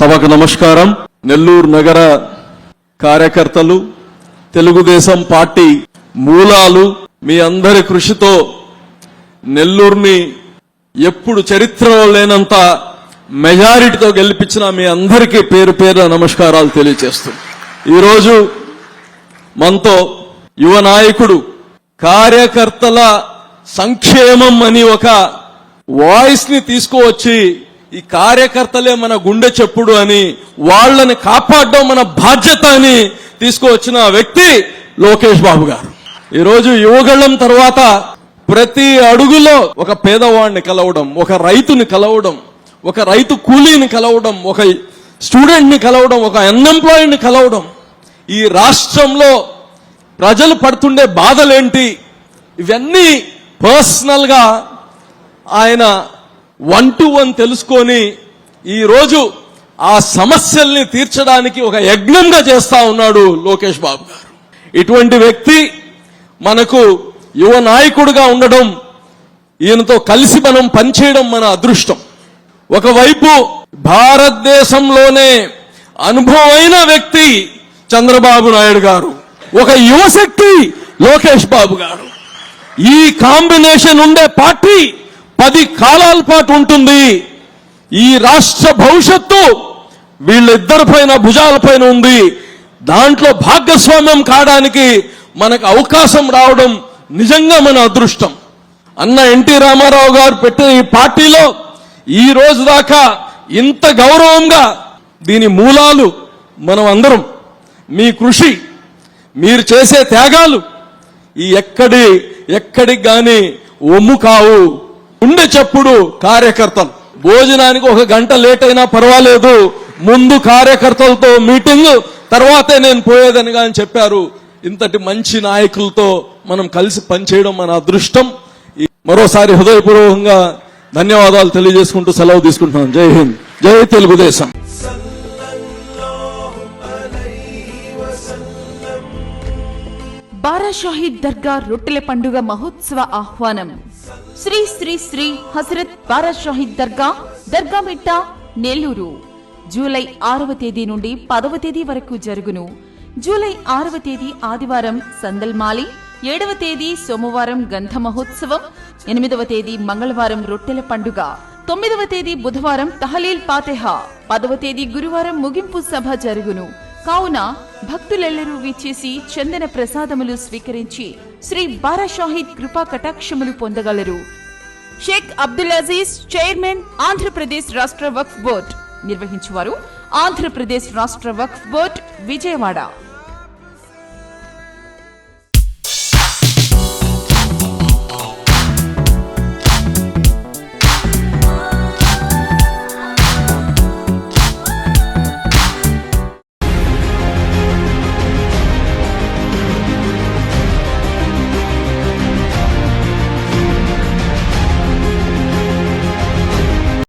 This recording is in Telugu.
సభకు నమస్కారం. నెల్లూరు నగర కార్యకర్తలు తెలుగుదేశం పార్టీ మూలాలు మీ అందరి కృషితో నెల్లూరుని ఎప్పుడు చరిత్రలో లేనంత మెజారిటీతో గెలిపించిన మీ అందరికీ పేరు పేరు నమస్కారాలు తెలియజేస్తూ. ఈరోజు మనతో యువ నాయకుడు కార్యకర్తల సంక్షేమం అని ఒక వాయిస్ని తీసుకువచ్చి ఈ కార్యకర్తలే మన గుండె చెప్పుడు అని వాళ్ళని కాపాడడం మన బాధ్యత అని తీసుకువచ్చిన వ్యక్తి లోకేష్ బాబు గారు. ఈరోజు యువగళం తర్వాత ప్రతి అడుగులో ఒక పేదవాడిని కలవడం ఒక రైతుని కలవడం ఒక రైతు కూలీని కలవడం ఒక స్టూడెంట్ని కలవడం ఒక అన్ఎంప్లాయిడ్ కలవడం ఈ రాష్ట్రంలో ప్రజలు పడుతుండే బాధలేంటి? ఇవన్నీ పర్సనల్గా ఆయన వన్ టు వన్ తెలుసుకొని ఈరోజు ఆ సమస్యల్ని తీర్చడానికి ఒక యజ్ఞంగా చేస్తా ఉన్నాడు లోకేష్ బాబు గారు. ఇటువంటి వ్యక్తి మనకు యువ నాయకుడిగా ఉండడం ఈయనతో కలిసి మనం పనిచేయడం మన అదృష్టం. ఒకవైపు భారతదేశంలోనే అనుభవమైన వ్యక్తి చంద్రబాబు నాయుడు గారు ఒక యువశక్తి లోకేష్ బాబు గారు. ఈ కాంబినేషన్ ఉండే పార్టీ పది కాలాల పాటు ఉంటుంది. ఈ రాష్ట్ర భవిష్యత్తు వీళ్ళిద్దరి పైన భుజాల పైన ఉంది. దాంట్లో భాగస్వామ్యం కావడానికి మనకు అవకాశం రావడం నిజంగా మన అదృష్టం. అన్న ఎన్టీ రామారావు గారు పెట్టిన ఈ పార్టీలో ఈ రోజు దాకా ఇంత గౌరవంగా దీని మూలాలు మనం అందరం మీ కృషి మీరు చేసే త్యాగాలు ఈ ఎక్కడి ఎక్కడికి కానీ ఒమ్ము కావు. ఉండే చెప్పుడు కార్యకర్తలు భోజనానికి ఒక గంట లేట్ అయినా పర్వాలేదు. ముందు కార్యకర్తలతో మీటింగ్ తర్వాతే నేను పోయేదని కానీ చెప్పారు. ఇంతటి మంచి నాయకులతో మనం కలిసి పనిచేయడం మన అదృష్టం. ఈ- మరోసారి హృదయపూర్వకంగా ధన్యవాదాలు తెలియజేసుకుంటూ సెలవు తీసుకుంటున్నాను జై హింద్. జై తెలుగుదేశం. బారా షాహీద్ దర్గా రొట్టెల పండుగ మహోత్సవ ఆహ్వానం. శ్రీ శ్రీ శ్రీ హసరత్ బారాషాహిద్ దర్గా దర్గా మిట్ట నెల్లూరు జూలై ఆరవ తేదీ నుండి పదవ తేదీ వరకు జరుగును జూలై ఆరవ తేదీ ఆదివారం సందల్మాలి ఏడవ తేదీ సోమవారం గంధ మహోత్సవం ఎనిమిదవ తేదీ మంగళవారం రొట్టెల పండుగ తొమ్మిదవ తేదీ బుధవారం తహలీల్ పాతెహ పదవ తేదీ గురువారం ముగింపు సభ జరుగును కావున భక్తులెల్లరూ విచ్చేసి చందన ప్రసాదములు స్వీకరించి శ్రీ బారాషాహిద్ కృపా కటాక్షములు పొందగలరు. షేక్ అబ్దుల్ అజీజ్ చైర్మన్ ఆంధ్రప్రదేశ్ రాష్ట్ర వక్ఫ్ బోర్డ్ నిర్వహించువారు ఆంధ్రప్రదేశ్ రాష్ట్ర వక్ఫ్ బోర్డ్ విజయవాడ.